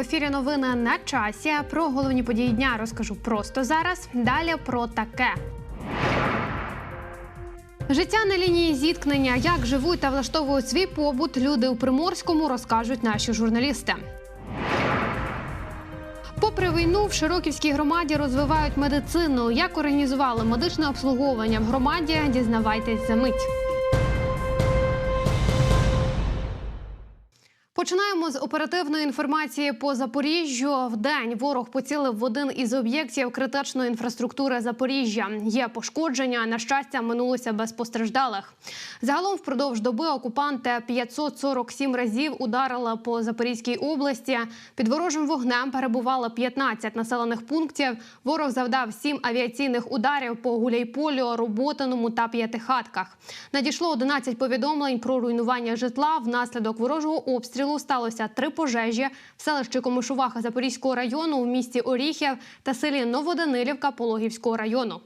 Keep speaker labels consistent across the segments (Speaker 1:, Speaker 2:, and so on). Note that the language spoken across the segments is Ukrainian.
Speaker 1: Ефірі. Новини на часі. Про головні події дня розкажу просто зараз. Далі про таке. Життя на лінії зіткнення, як живуть та влаштовують свій побут, люди у Приморському розкажуть наші журналісти. Попри війну, в Широківській громаді розвивають медицину. Як організували медичне обслуговування в громаді, дізнавайтесь за мить. Починаємо з оперативної інформації по Запоріжжю. В день ворог поцілив в один із об'єктів критичної інфраструктури Запоріжжя. Є пошкодження. На щастя, минулося без постраждалих. Загалом впродовж доби окупанти 547 разів ударили по Запорізькій області. Під ворожим вогнем перебувало 15 населених пунктів. Ворог завдав 7 авіаційних ударів по Гуляйполю, Роботиному та П'ятихатках. Надійшло 11 повідомлень про руйнування житла. Внаслідок ворожого обстрілу сталося три пожежі в селищі Комишуваха Запорізького району, в місті Оріхів та селі Новоданилівка Пологівського району.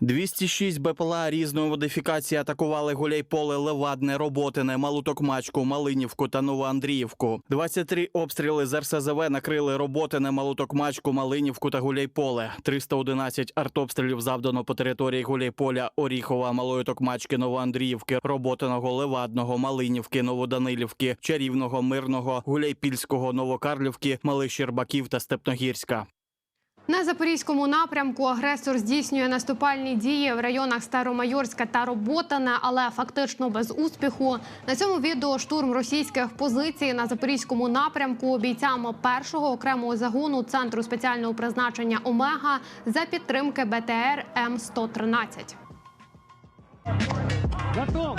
Speaker 2: 206 БПЛА різної модифікації атакували Гуляйполе, Левадне, Роботине, Малутокмачку, Малинівку та Новоандріївку. 23 обстріли з РСЗВ накрили Роботине, Малутокмачку, Малинівку та Гуляйполе. 311 артобстрілів завдано по території Гуляйполя, Оріхова, Малої Токмачки, Новоандріївки, Роботиного, Левадного, Малинівки, Новоданилівки, Чарівного, Мирного, Гуляйпільського, Новокарлівки, Малих Щербаків та Степногірська.
Speaker 1: На запорізькому напрямку агресор здійснює наступальні дії в районах Старомайорська та Роботана, але фактично без успіху. На цьому відео штурм російських позицій на запорізькому напрямку бійцями першого окремого загону центру спеціального призначення Омега за підтримки БТР М 113
Speaker 3: Готов!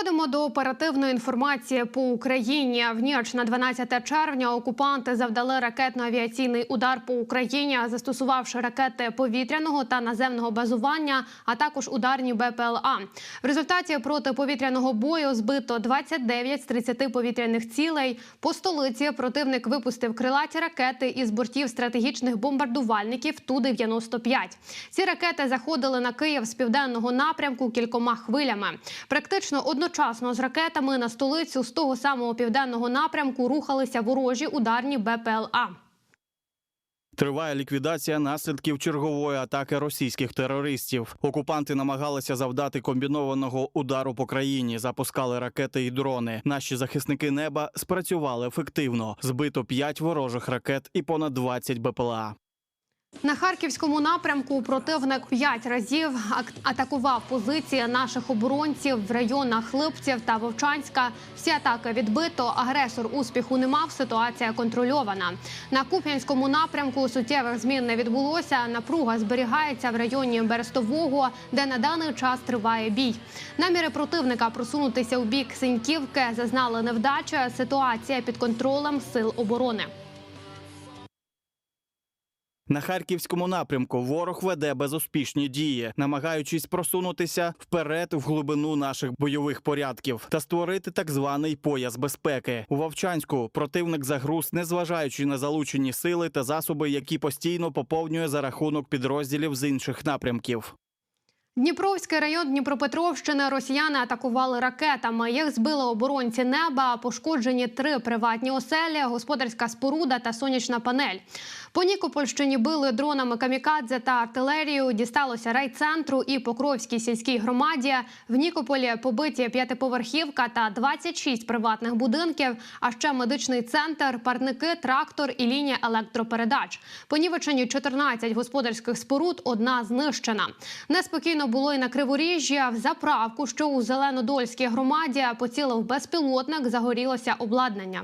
Speaker 1: Переходимо до оперативної інформації по Україні. В ніч на 12 червня окупанти завдали ракетно-авіаційний удар по Україні, застосувавши ракети повітряного та наземного базування, а також ударні БПЛА. В результаті протиповітряного бою збито 29 з 30 повітряних цілей. По столиці противник випустив крилаті ракети із бортів стратегічних бомбардувальників Ту 95 Ці ракети заходили на Київ з південного напрямку кількома хвилями. Практично одночасно з ракетами на столицю з того самого південного напрямку рухалися ворожі ударні БПЛА.
Speaker 2: Триває ліквідація наслідків чергової атаки російських терористів. Окупанти намагалися завдати комбінованого удару по країні, запускали ракети і дрони. Наші захисники неба спрацювали ефективно. Збито 5 ворожих ракет і понад 20 БПЛА.
Speaker 1: На харківському напрямку противник п'ять разів ак- атакував позиції наших оборонців в районах Липців та Вовчанська. Всі атаки відбито. Агресор успіху не мав. Ситуація контрольована. На Куп'янському напрямку суттєвих змін не відбулося. Напруга зберігається в районі Берестового, де на даний час триває бій. Наміри противника просунутися у бік Синьківки зазнали невдачі. Ситуація під контролем сил оборони.
Speaker 2: На харківському напрямку ворог веде безуспішні дії, намагаючись просунутися вперед в глибину наших бойових порядків та створити так званий пояс безпеки. У Вовчанську противник загруз, незважаючи на залучені сили та засоби, які постійно поповнює за рахунок підрозділів з інших напрямків.
Speaker 1: Дніпровський район Дніпропетровщини росіяни атакували ракетами. Їх збили оборонці неба. Пошкоджені три приватні оселі, господарська споруда та сонячна панель. По Нікопольщині били дронами камікадзе та артилерію. Дісталося райцентру і Покровській сільській громаді. В Нікополі побиті п'ятиповерхівка та 26 приватних будинків. А ще медичний центр, парники, трактор і лінія електропередач. Понівечені 14 господарських споруд. Одна знищена. Неспокійно було і на Криворіжжі. В заправку, що у Зеленодольській громаді, поцілив безпілотник, загорілося обладнання.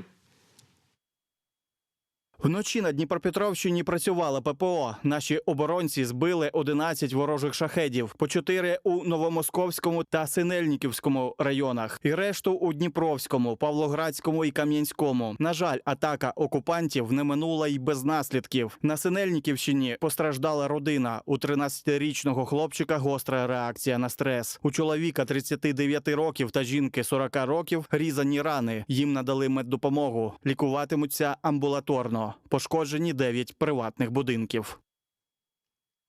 Speaker 2: Вночі на Дніпропетровщині працювала ППО. Наші оборонці збили 11 ворожих шахедів, по 4 у Новомосковському та Синельниківському районах, і решту у Дніпровському, Павлоградському і Кам'янському. На жаль, атака окупантів не минула й без наслідків. На Синельниківщині постраждала родина. У 13-річного хлопчика гостра реакція на стрес. У чоловіка 39 років та жінки 40 років різані рани. Їм надали меддопомогу. Лікуватимуться амбулаторно. Пошкоджені 9 приватних будинків.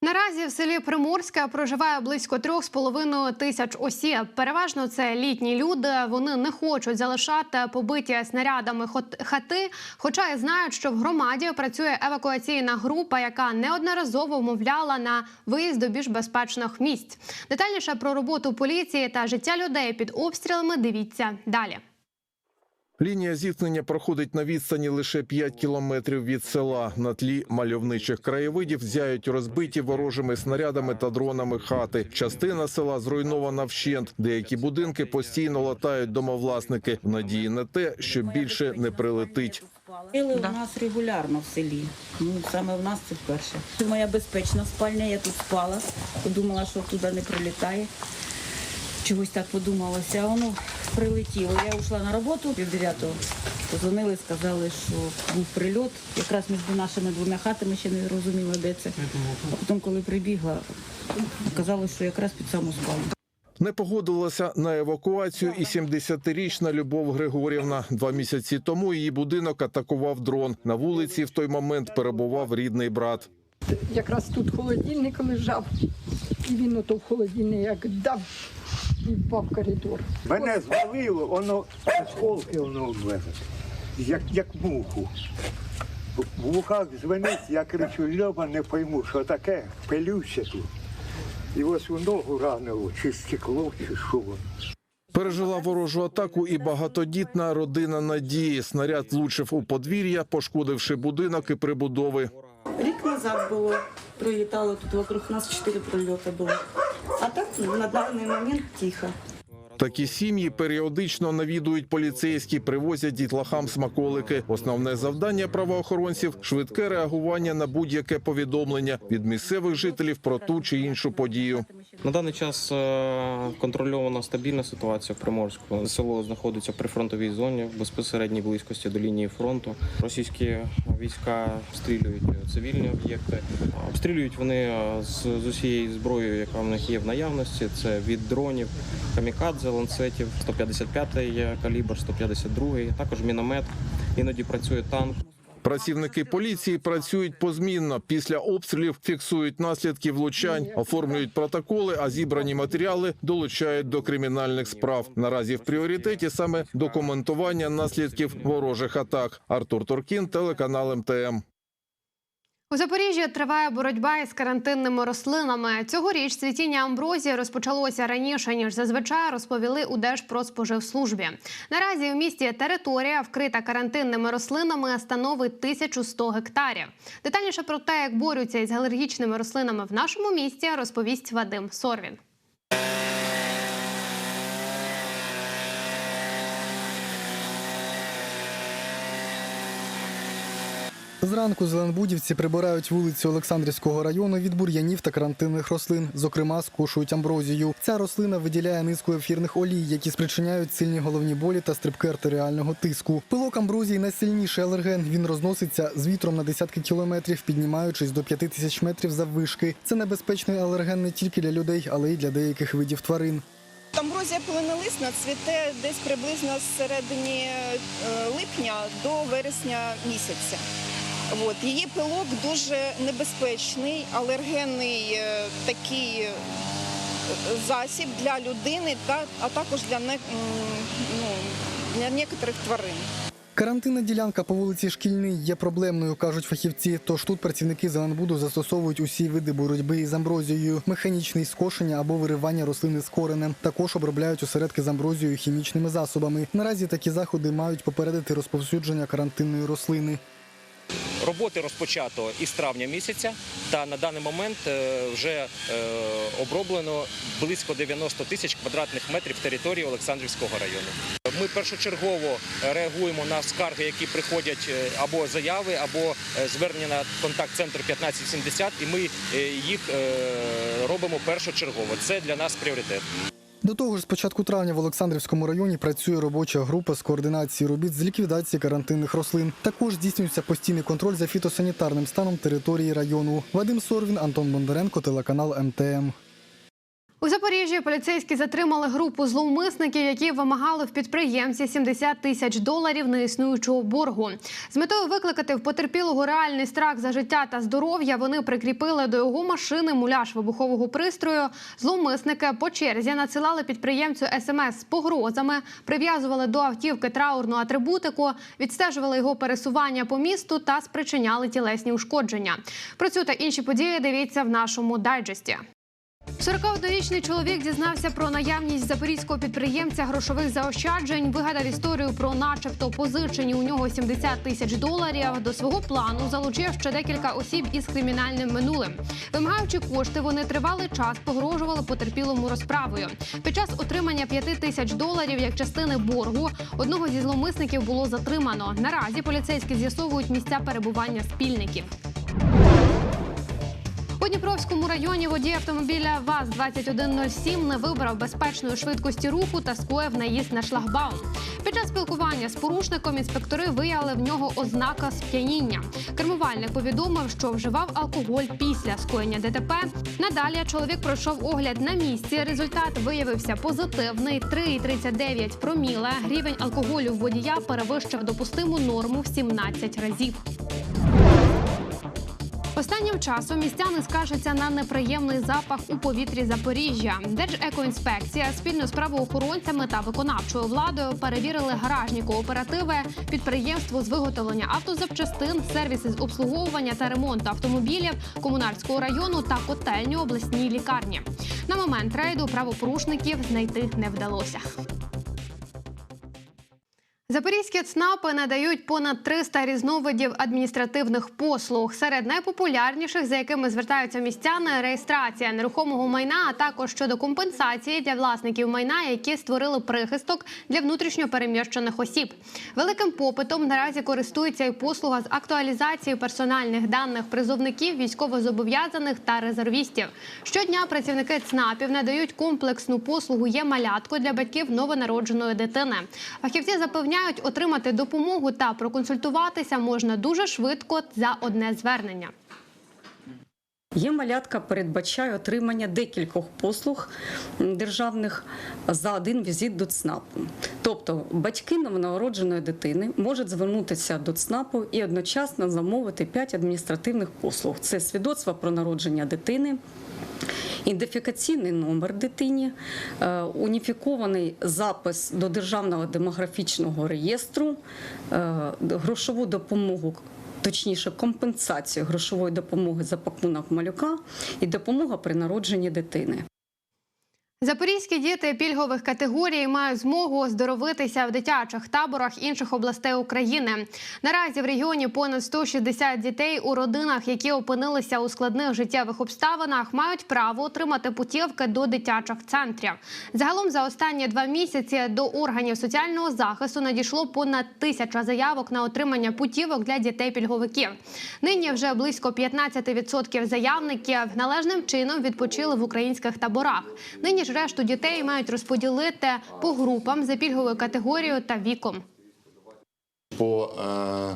Speaker 1: Наразі в селі Приморське проживає близько трьох з половиною тисяч осіб. Переважно це літні люди. Вони не хочуть залишати побиті снарядами хати, хоча й знають, що в громаді працює евакуаційна група, яка неодноразово вмовляла на виїзд до більш безпечних місць. Детальніше про роботу поліції та життя людей під обстрілами. Дивіться далі.
Speaker 4: Лінія зіткнення проходить на відстані лише 5 кілометрів від села. На тлі мальовничих краєвидів зяють розбиті ворожими снарядами та дронами хати. Частина села зруйнована вщент. Деякі будинки постійно латають домовласники в надії на те, що більше не прилетить.
Speaker 5: Пили у нас регулярно в селі. Ну, саме в нас це вперше. Це моя безпечна спальня, я тут спала. Подумала, що туди не прилітає. Чогось так подумалося, а воно прилетіло. Я йшла на роботу пів дев'ятого. Позвонили, сказали, що був прильот. Якраз між нашими двома хатами ще не розуміла, де це. А потім, коли прибігла, оказалось, що якраз під саму спальню.
Speaker 4: Не погодилася на евакуацію і 70-річна Любов Григорівна. Два місяці тому її будинок атакував дрон. На вулиці в той момент перебував рідний брат.
Speaker 6: якраз тут холодильник лежав, і він ото в холодильник як дав впав в коридор.
Speaker 7: Мене звалило, воно осколки воно в мене, як, як муху. В вухах дзвенить, я кричу, Льоба, не пойму, що таке, пилюся тут. І ось у ногу ранило, чи стекло, чи що воно.
Speaker 4: Пережила ворожу атаку і багатодітна родина Надії. Снаряд влучив у подвір'я, пошкодивши будинок і прибудови.
Speaker 5: Рік назад було, прилітало тут вокруг нас чотири прильоти було. А так на даний момент тихо.
Speaker 4: Такі сім'ї періодично навідують поліцейські, привозять дітлахам смаколики. Основне завдання правоохоронців швидке реагування на будь-яке повідомлення від місцевих жителів про ту чи іншу подію.
Speaker 8: На даний час е, контрольована стабільна ситуація в Приморську. Село знаходиться в прифронтовій зоні в безпосередній близькості до лінії фронту. Російські війська обстрілюють цивільні об'єкти. Обстрілюють вони е, з, з усією зброєю, яка в них є в наявності. Це від дронів, камікадзе, ланцетів, 155-й калібр, 152-й, також міномет. Іноді працює танк.
Speaker 4: Працівники поліції працюють позмінно. Після обстрілів фіксують наслідки влучань, оформлюють протоколи, а зібрані матеріали долучають до кримінальних справ. Наразі в пріоритеті саме документування наслідків ворожих атак. Артур Туркін, телеканал МТМ.
Speaker 1: У Запоріжжі триває боротьба із карантинними рослинами. Цьогоріч цвітіння амброзії розпочалося раніше ніж зазвичай розповіли у Держпродспоживслужбі. Наразі в місті територія, вкрита карантинними рослинами, становить 1100 гектарів. Детальніше про те, як борються із алергічними рослинами в нашому місті, розповість Вадим Сорвін.
Speaker 9: Зранку зеленбудівці прибирають вулицю Олександрівського району від бур'янів та карантинних рослин. Зокрема, скошують амброзію. Ця рослина виділяє низку ефірних олій, які спричиняють сильні головні болі та стрибки артеріального тиску. Пилок амброзії найсильніший алерген. Він розноситься з вітром на десятки кілометрів, піднімаючись до п'яти тисяч метрів заввишки. Це небезпечний алерген не тільки для людей, але й для деяких видів тварин.
Speaker 10: Амброзія пеленолисна цвіте десь приблизно з середині е, липня до вересня місяця. От. Її пилок дуже небезпечний, алергенний е, такий е, засіб для людини, та, а також для, не, ну, для некоторих тварин.
Speaker 9: Карантинна ділянка по вулиці Шкільний є проблемною, кажуть фахівці. Тож тут працівники Зеленбуду застосовують усі види боротьби із амброзією, механічне скошення або виривання рослини з коренем. Також обробляють осередки з амброзією хімічними засобами. Наразі такі заходи мають попередити розповсюдження карантинної рослини.
Speaker 11: Роботи розпочато із травня місяця, та на даний момент е, вже е, оброблено близько 90 тисяч квадратних метрів території Олександрівського району. Ми першочергово реагуємо на скарги, які приходять е, або заяви, або е, звернення на контакт-центр 1570, і ми е, їх е, робимо першочергово. Це для нас пріоритет.
Speaker 9: До того ж, з початку травня в Олександрівському районі працює робоча група з координації робіт з ліквідації карантинних рослин. Також здійснюється постійний контроль за фітосанітарним станом території району. Вадим Сорвін, Антон Бондаренко, телеканал МТМ.
Speaker 1: У Запоріжжі поліцейські затримали групу зловмисників, які вимагали в підприємці 70 тисяч доларів неіснуючого боргу. З метою викликати в потерпілого реальний страх за життя та здоров'я. Вони прикріпили до його машини муляж вибухового пристрою. Зловмисники по черзі надсилали підприємцю смс з погрозами, прив'язували до автівки траурну атрибутику, відстежували його пересування по місту та спричиняли тілесні ушкодження. Про цю та інші події дивіться в нашому дайджесті. 41-річний чоловік дізнався про наявність запорізького підприємця грошових заощаджень. Вигадав історію про, начебто, позичені у нього 70 тисяч доларів. До свого плану залучив ще декілька осіб із кримінальним минулим. Вимагаючи кошти, вони тривалий час погрожували потерпілому розправою. Під час отримання 5 тисяч доларів як частини боргу одного зі зловмисників було затримано. Наразі поліцейські з'ясовують місця перебування спільників. Дніпровському районі водій автомобіля ВАЗ-2107 не вибрав безпечної швидкості руху та скоїв наїзд на шлагбаум. Під час спілкування з порушником інспектори виявили в нього ознака сп'яніння. Кермувальник повідомив, що вживав алкоголь після скоєння ДТП. Надалі чоловік пройшов огляд на місці. Результат виявився позитивний 3,39 проміле. Рівень алкоголю водія перевищив допустиму норму в 17 разів. Останнім часом містяни скаржаться на неприємний запах у повітрі Запоріжжя. Держекоінспекція спільно з правоохоронцями та виконавчою владою перевірили гаражні кооперативи, підприємство з виготовлення автозапчастин, сервіси з обслуговування та ремонту автомобілів комунальського району та котельню обласній лікарні. На момент рейду правопорушників знайти не вдалося. Запорізькі ЦНАПи надають понад 300 різновидів адміністративних послуг. Серед найпопулярніших, за якими звертаються містяни, реєстрація нерухомого майна, а також щодо компенсації для власників майна, які створили прихисток для внутрішньо переміщених осіб. Великим попитом наразі користується і послуга з актуалізації персональних даних призовників, військовозобов'язаних та резервістів. Щодня працівники ЦНАПів надають комплексну послугу є малятко для батьків новонародженої дитини. Фахівці запевняють, отримати допомогу та проконсультуватися можна дуже швидко за одне звернення.
Speaker 12: Є малятка передбачає отримання декількох послуг державних за один візит до ЦНАПу. Тобто батьки новонародженої дитини можуть звернутися до ЦНАПу і одночасно замовити 5 адміністративних послуг: це свідоцтво про народження дитини. Ідентифікаційний номер дитині, е, уніфікований запис до державного демографічного реєстру, е, грошову допомогу точніше компенсацію грошової допомоги за пакунок малюка і допомога при народженні дитини.
Speaker 1: Запорізькі діти пільгових категорій мають змогу оздоровитися в дитячих таборах інших областей України. Наразі в регіоні понад 160 дітей у родинах, які опинилися у складних життєвих обставинах, мають право отримати путівки до дитячих центрів. Загалом за останні два місяці до органів соціального захисту надійшло понад тисяча заявок на отримання путівок для дітей-пільговиків. Нині вже близько 15% заявників належним чином відпочили в українських таборах. Нині ж решту дітей мають розподілити по групам за пільговою категорією та віком.
Speaker 13: по е,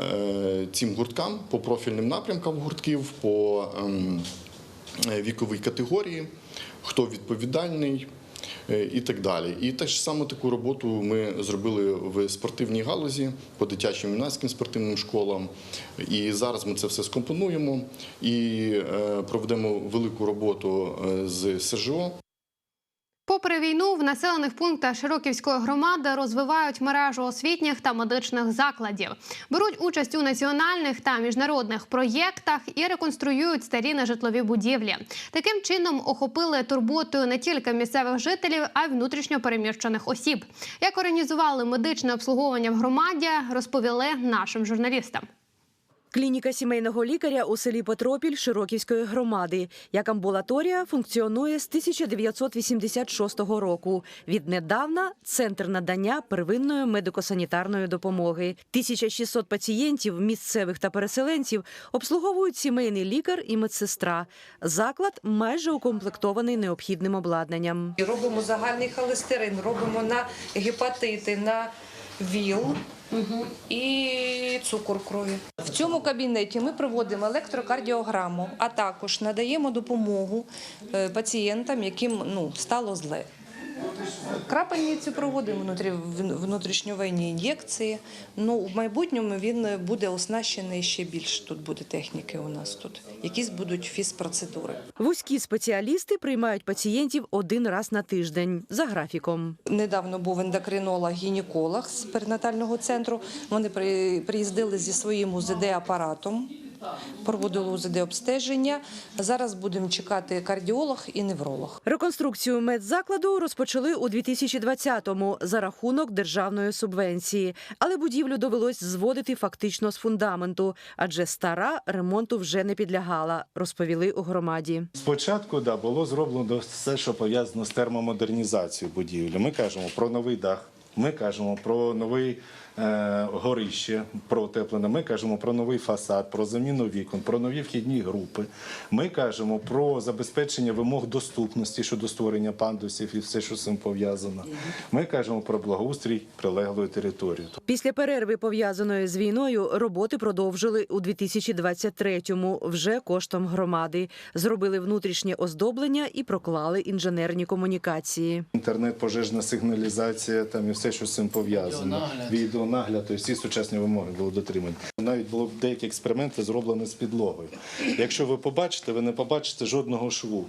Speaker 13: е, цим гурткам, по профільним напрямкам гуртків, по ем, е, віковій категорії, хто відповідальний. І так далі. І так само таку роботу ми зробили в спортивній галузі по дитячим юнацьким спортивним школам. І зараз ми це все скомпонуємо і проведемо велику роботу з СЖО.
Speaker 1: Попри війну, в населених пунктах Широківської громади розвивають мережу освітніх та медичних закладів, беруть участь у національних та міжнародних проєктах і реконструюють старі нежитлові будівлі. Таким чином охопили турботою не тільки місцевих жителів, а й внутрішньо переміщених осіб. Як організували медичне обслуговування в громаді, розповіли нашим журналістам.
Speaker 14: Клініка сімейного лікаря у селі Петропіль Широківської громади. Як амбулаторія функціонує з 1986 року. Віднедавна центр надання первинної медико-санітарної допомоги. 1600 пацієнтів, місцевих та переселенців обслуговують сімейний лікар і медсестра. Заклад майже укомплектований необхідним обладнанням.
Speaker 15: Робимо загальний холестерин, робимо на гепатити, на ВІЛ, і цукор крові. В цьому кабінеті ми проводимо електрокардіограму, а також надаємо допомогу е, пацієнтам, яким ну, стало зле. Крапельниці проводимо внутрі, внутрішньовенні ін'єкції. Ну, в майбутньому він буде оснащений ще більше. Тут буде техніки у нас тут. Якісь будуть фізпроцедури.
Speaker 14: Вузькі спеціалісти приймають пацієнтів один раз на тиждень за графіком.
Speaker 15: Недавно був ендокринолог, гінеколог з перинатального центру. Вони при- приїздили зі своїм УЗД-апаратом, проводили УЗД-обстеження. Зараз будемо чекати кардіолог і невролог.
Speaker 14: Реконструкцію медзакладу розпочали у 2020-му за рахунок державної субвенції, але будівлю довелось зводити фактично з фундаменту, адже стара ремонту вже не підлягала, розповіли у громаді.
Speaker 16: Спочатку да, було зроблено все, що пов'язано з термомодернізацією будівлі. Ми кажемо про новий дах, ми кажемо про новий е, горище протеплене, ми кажемо про новий фасад, про заміну вікон, про нові вхідні групи. Ми кажемо про забезпечення вимог доступності щодо створення пандусів і все, що з цим пов'язано. Ми кажемо про благоустрій прилеглої території.
Speaker 14: Після перерви, пов'язаної з війною, роботи продовжили у 2023-му вже коштом громади. Зробили внутрішнє оздоблення і проклали інженерні комунікації.
Speaker 16: Інтернет, пожежна сигналізація, там і все, що з цим пов'язано. Відеонагляд, і всі сучасні вимоги були дотримані. Навіть було деякі експерименти зроблені з підлогою. Якщо ви побачите, ви не побачите жодного шву.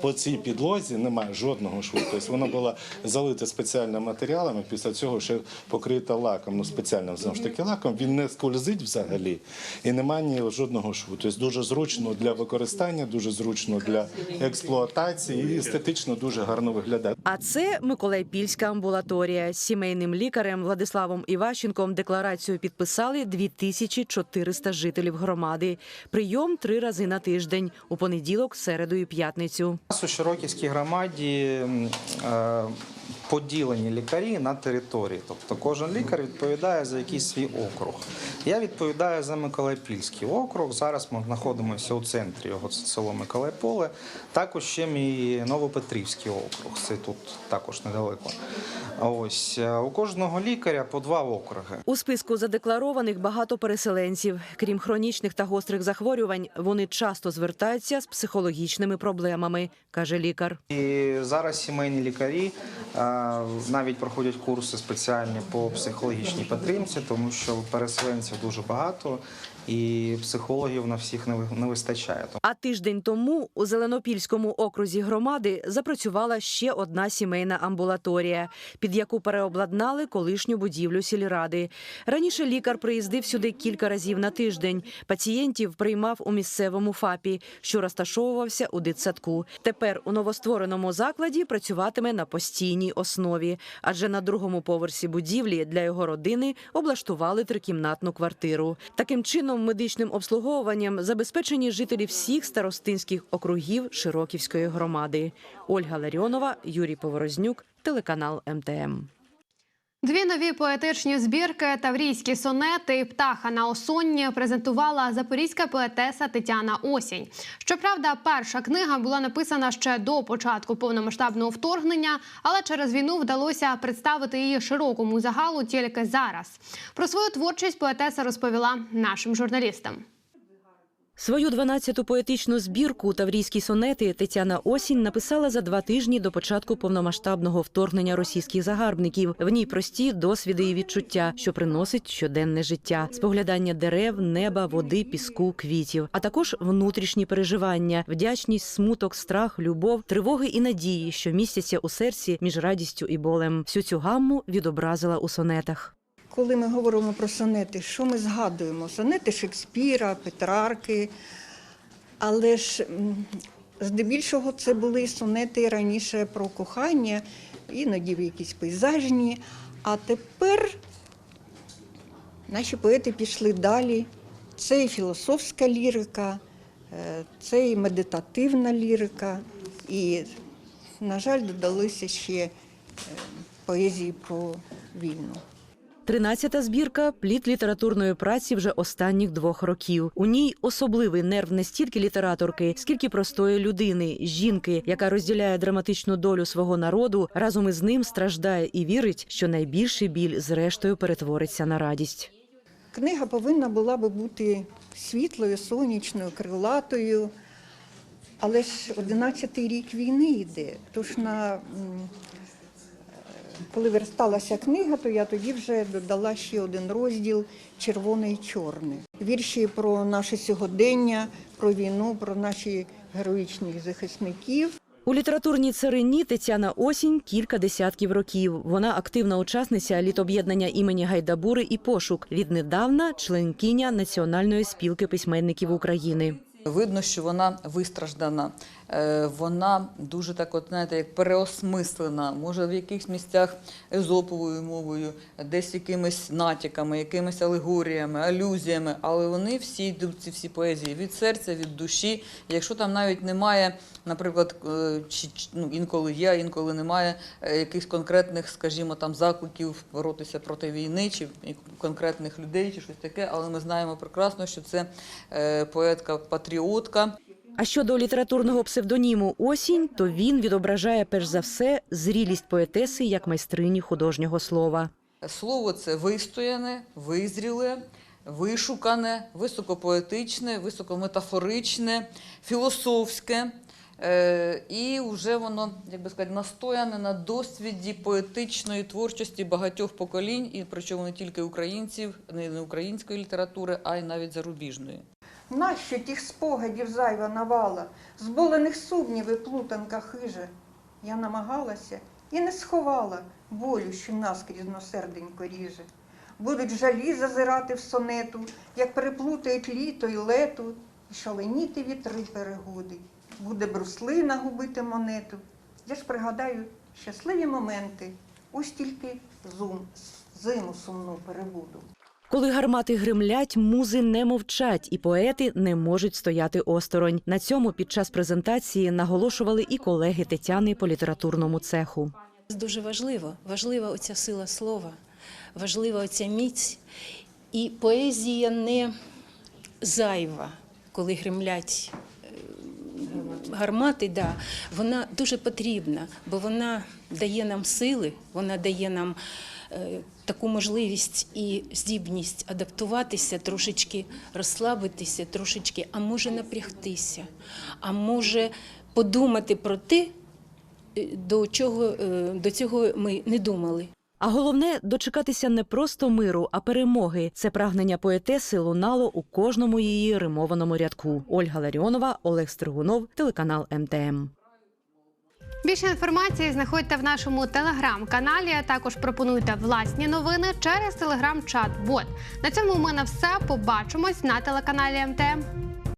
Speaker 16: По цій підлозі немає жодного шву. Тобто вона була залита спеціальними матеріалами, після цього ще покрита лаком, ну спеціальним знову ж таки лаком. Він не скользить взагалі і немає ні жодного шву. Тобто дуже зручно для використання, дуже зручно для експлуатації і естетично дуже гарно виглядає.
Speaker 14: А це Миколайпільська амбулаторія. З сімейним лікарем Владиславом Іващенком декларацію підписали 2400 жителів громади. Прийом три рази на тиждень у понеділок, середу і п'ятницю.
Speaker 17: У Широківській громаді е, поділені лікарі на території. Тобто кожен лікар відповідає за якийсь свій округ. Я відповідаю за Миколайпільський округ. Зараз ми знаходимося у центрі його це село Миколайполе. Також ще мій Новопетрівський округ. Це тут також недалеко. Ось е, у кожного лікаря по два округи.
Speaker 14: У списку задекларованих багато переселенців. Крім хронічних та гострих захворювань, вони часто звертаються з психологічними проблемами, каже лікар.
Speaker 17: І зараз сімейні лікарі е, навіть проходять курси спеціальні по психологічній підтримці, тому що переселенців дуже багато і психологів на всіх не ви- не вистачає.
Speaker 14: А тиждень тому у Зеленопільському окрузі громади запрацювала ще одна сімейна амбулаторія, під яку переобладнали колишню будівлю сільради. Раніше лікар приїздив сюди кілька разів на тиждень. Пацієнтів приймав у місцевому ФАПі, що розташовувався у дитсадку. Тепер у новоствореному закладі працюватиме на постійній основі, адже на другому поверсі будівлі для його родини облаштували трикімнатну квартиру. Таким чином, медичним обслуговуванням забезпечені жителі всіх старостинських округів Широківської громади. Ольга Ларіонова, Юрій Поворознюк, телеканал МТМ.
Speaker 1: Дві нові поетичні збірки Таврійські сонети і птаха на осонні презентувала запорізька поетеса Тетяна Осінь. Щоправда, перша книга була написана ще до початку повномасштабного вторгнення, але через війну вдалося представити її широкому загалу тільки зараз. Про свою творчість поетеса розповіла нашим журналістам.
Speaker 14: Свою 12-ту поетичну збірку Таврійські сонети Тетяна Осінь написала за два тижні до початку повномасштабного вторгнення російських загарбників. В ній прості досвіди і відчуття, що приносить щоденне життя, споглядання дерев, неба, води, піску, квітів, а також внутрішні переживання, вдячність, смуток, страх, любов, тривоги і надії, що містяться у серці між радістю і болем. Всю цю гамму відобразила у сонетах.
Speaker 6: Коли ми говоримо про сонети, що ми згадуємо? Сонети Шекспіра, Петрарки. Але ж здебільшого це були сонети раніше про кохання, іноді якісь пейзажні. А тепер наші поети пішли далі. Це і філософська лірика, е, це і медитативна лірика. І, на жаль, додалися ще е, поезії про війну.
Speaker 14: Тринадцята збірка плід літературної праці вже останніх двох років. У ній особливий нерв не стільки літераторки, скільки простої людини, жінки, яка розділяє драматичну долю свого народу, разом із ним страждає і вірить, що найбільший біль зрештою перетвориться на радість.
Speaker 6: Книга повинна була би бути світлою, сонячною, крилатою. Але ж 11-й рік війни йде. Тож на, коли версталася книга, то я тоді вже додала ще один розділ червоне і чорне. Вірші про наше сьогодення, про війну, про наші героїчних захисників.
Speaker 14: У літературній царині Тетяна Осінь кілька десятків років. Вона активна учасниця літоб'єднання імені Гайдабури і пошук. Віднедавна членкиня Національної спілки письменників України.
Speaker 18: Видно, що вона вистраждана, вона дуже так, от знаєте, як переосмислена, може в якихось місцях езоповою мовою, десь якимись натяками, якимись алегоріями, алюзіями, але вони всі йдуть ці всі поезії від серця, від душі. Якщо там навіть немає, наприклад, е, чи, ну, інколи є, інколи немає е, якихось конкретних, скажімо, там закликів боротися проти війни, чи конкретних людей, чи щось таке, але ми знаємо прекрасно, що це е, поетка-патріотка.
Speaker 14: А щодо літературного псевдоніму Осінь, то він відображає перш за все зрілість поетеси як майстрині художнього слова.
Speaker 18: Слово це вистояне, визріле, вишукане, високопоетичне, високометафоричне, філософське. Е, І вже воно, як би сказати, настояне на досвіді поетичної творчості багатьох поколінь, і причому не тільки українців, не не української літератури, а й навіть зарубіжної.
Speaker 6: Нащо тих спогадів зайва навала, зболених сумнів і плутанка хижа? Я намагалася і не сховала болю, що наскрізь серденько ріже. Будуть жалі зазирати в сонету, як переплутають літо й лету, і шаленіти вітри перегодить. Буде бруслина губити монету. Я ж пригадаю щасливі моменти, ось тільки зум, зиму сумну перебуду.
Speaker 14: Коли гармати гримлять, музи не мовчать, і поети не можуть стояти осторонь. На цьому під час презентації наголошували і колеги Тетяни по літературному цеху.
Speaker 19: Дуже важливо, важлива оця сила слова, важлива оця міць. І поезія не зайва, коли гремлять е, гармати, да, вона дуже потрібна, бо вона дає нам сили, вона дає нам таку можливість і здібність адаптуватися, трошечки розслабитися, трошечки, а може напрягтися, а може подумати про те, е, до чого е, до цього ми не думали.
Speaker 14: А головне дочекатися не просто миру, а перемоги. Це прагнення поетеси лунало у кожному її римованому рядку. Ольга Ларіонова, Олег Стригунов, телеканал МТМ.
Speaker 1: Більше інформації знаходьте в нашому телеграм-каналі. Також пропонуйте власні новини через телеграм-чат. Бот на цьому у мене все. Побачимось на телеканалі МТМ.